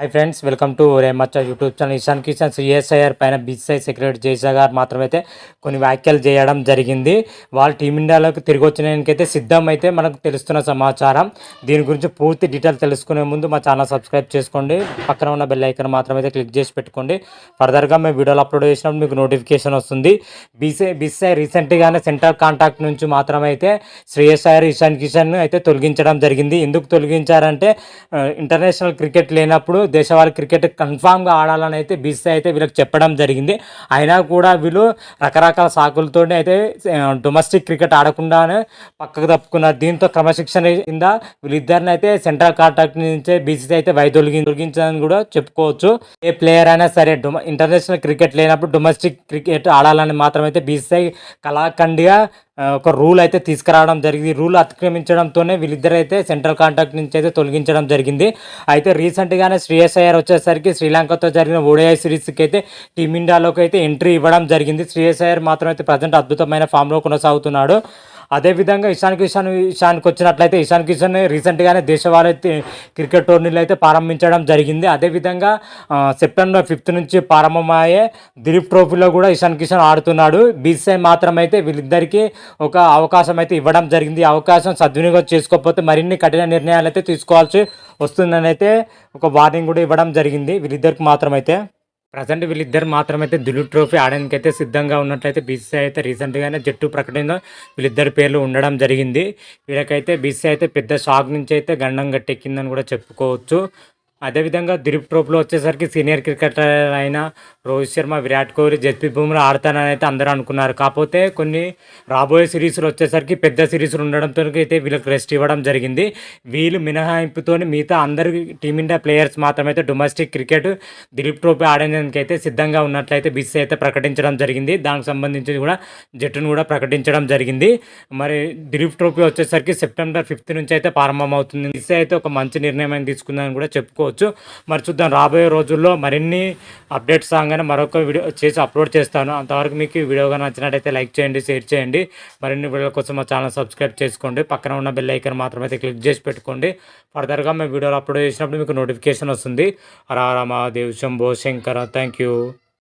Hi friends welcome to రేమచ్చ YouTube channel Ishan Kishan CSIR పైన BCI secretary జయసా గారు మాత్రమైతే కొన్ని వ్యాఖ్యలు చేయడం జరిగింది. వాళ్ళు టీమిండియాలోకి తిరిగి వచ్చినకైతే సిద్ధం అయితే మనకు తెలుస్తున్న సమాచారం. దీని గురించి పూర్తి డీటెయిల్ తెలుసుకునే ముందు మా ఛానల్ సబ్స్క్రైబ్ చేసుకోండి. పక్కన ఉన్న బెల్ ఐకన్ మాత్రమైతే క్లిక్ చేసి పెట్టుకోండి. ఫర్దర్గా మేము వీడియోలు అప్లోడ్ చేసినప్పుడు మీకు నోటిఫికేషన్ వస్తుంది. బీసీఐ బీసీఐ రీసెంట్గానే సెంట్రల్ కాంటాక్ట్ నుంచి మాత్రమైతే శ్రేయస్ ఇషాన్ కిషన్ అయితే తొలగించడం జరిగింది. ఎందుకు తొలగించారంటే ఇంటర్నేషనల్ క్రికెట్ లేనప్పుడు దేశవాళీ క్రికెట్ కన్ఫామ్గా ఆడాలని అయితే బీసీఐ అయితే వీళ్ళకి చెప్పడం జరిగింది. అయినా కూడా వీళ్ళు రకరకాల సాకులతో అయితే డొమెస్టిక్ క్రికెట్ ఆడకుండానే పక్కకు తప్పుకున్నారు. దీంతో క్రమశిక్షణ కింద వీళ్ళిద్దరిని అయితే సెంట్రల్ కాంట్రాక్ట్ నుంచే బీసీసీ అయితే వైదొలిగి తొలగించదని కూడా చెప్పుకోవచ్చు. ఏ ప్లేయర్ అయినా సరే ఇంటర్నేషనల్ క్రికెట్ లేనప్పుడు డొమెస్టిక్ క్రికెట్ ఆడాలని మాత్రమైతే బీసీసీ కళాఖండిగా ఒక రూల్ అయితే తీసుకురావడం జరిగింది. రూల్ అతిక్రమించడంతోనే వీళ్ళిద్దరు అయితే సెంట్రల్ కాంటాక్ట్ నుంచి అయితే తొలగించడం జరిగింది. అయితే రీసెంట్గానే శ్రేయస్ అయ్యర్ వచ్చేసరికి శ్రీలంకతో జరిగిన ఓడిఐ సిరీస్కి అయితే టీమిండియాలోకి అయితే ఎంట్రీ ఇవ్వడం జరిగింది. శ్రేయస్ అయ్యర్ మాత్రం అయితే ప్రజెంట్ అద్భుతమైన ఫామ్లో కొనసాగుతున్నాడు. అదేవిధంగా ఇషాన్ కిషన్ ఇషాన్కి వచ్చినట్లయితే ఇషాన్ కిషన్ రీసెంట్గానే దేశవాళీ అయితే క్రికెట్ టోర్నీలు అయితే ప్రారంభించడం జరిగింది. అదేవిధంగా సెప్టెంబర్ ఫిఫ్త్ నుంచి ప్రారంభమయ్యే దిలీప్ ట్రోఫీలో కూడా ఇషాన్ కిషన్ ఆడుతున్నాడు. బీసీఐ మాత్రం అయితే వీళ్ళిద్దరికీ ఒక అవకాశం అయితే ఇవ్వడం జరిగింది. ఈ అవకాశం సద్వినియోగం చేసుకోకపోతే మరిన్ని కఠిన నిర్ణయాలు అయితే తీసుకోవాల్సి వస్తుందని అయితే ఒక వార్నింగ్ కూడా ఇవ్వడం జరిగింది. వీళ్ళిద్దరికి మాత్రమైతే. ప్రజెంట్ వీళ్ళిద్దరు మాత్రమైతే దులు ట్రోఫీ ఆడడానికి అయితే సిద్ధంగా ఉన్నట్లయితే బీసీసీ అయితే రీసెంట్గానే జట్టు ప్రకటనలో వీళ్ళిద్దరి పేర్లు ఉండడం జరిగింది. వీళ్ళకైతే బీసీసీ అయితే పెద్ద షాక్ నుంచి అయితే గండం గట్టెక్కిందని కూడా చెప్పుకోవచ్చు. అదేవిధంగా దిలీప్ ట్రోప్లో వచ్చేసరికి సీనియర్ క్రికెటర్ అయిన రోహిత్ శర్మ విరాట్ కోహ్లీ జస్ప్రీత్ బుమ్రా ఆడతానని అయితే అందరూ అనుకున్నారు. కాకపోతే కొన్ని రాబోయే సిరీస్లు వచ్చేసరికి పెద్ద సిరీస్లు ఉండడంతో అయితే వీళ్ళకి రెస్ట్ ఇవ్వడం జరిగింది. వీళ్ళు మినహాయింపుతో మిగతా అందరు టీమిండియా ప్లేయర్స్ మాత్రమైతే డొమెస్టిక్ క్రికెట్ దిలీప్ ట్రోఫీ ఆడడానికి అయితే సిద్ధంగా ఉన్నట్లయితే బీసీ అయితే ప్రకటించడం జరిగింది. దానికి సంబంధించి కూడా జట్టును కూడా ప్రకటించడం జరిగింది. మరి దిలీప్ ట్రోఫీ వచ్చేసరికి సెప్టెంబర్ ఫిఫ్త్ నుంచి అయితే ప్రారంభమవుతుంది. బీసీ అయితే ఒక మంచి నిర్ణయం అని తీసుకుందని కూడా చెప్పుకోవచ్చు. మరి చూద్దాం రాబోయే రోజుల్లో మరిన్ని అప్డేట్స్ రాగానే మరొక వీడియో చేసి అప్లోడ్ చేస్తాను. అంతవరకు మీకు ఈ వీడియో కానీ నచ్చినట్టయితే లైక్ చేయండి షేర్ చేయండి. మరిన్ని వీడియోల కోసం మా ఛానల్ సబ్స్క్రైబ్ చేసుకోండి. పక్కన ఉన్న బెల్ ఐకన్ మాత్రమే అయితే క్లిక్ చేసి పెట్టుకోండి. ఫర్దర్గా మేము వీడియోలు అప్లోడ్ చేసినప్పుడు మీకు నోటిఫికేషన్ వస్తుంది. Rama Dev Shambho Shankara thank you.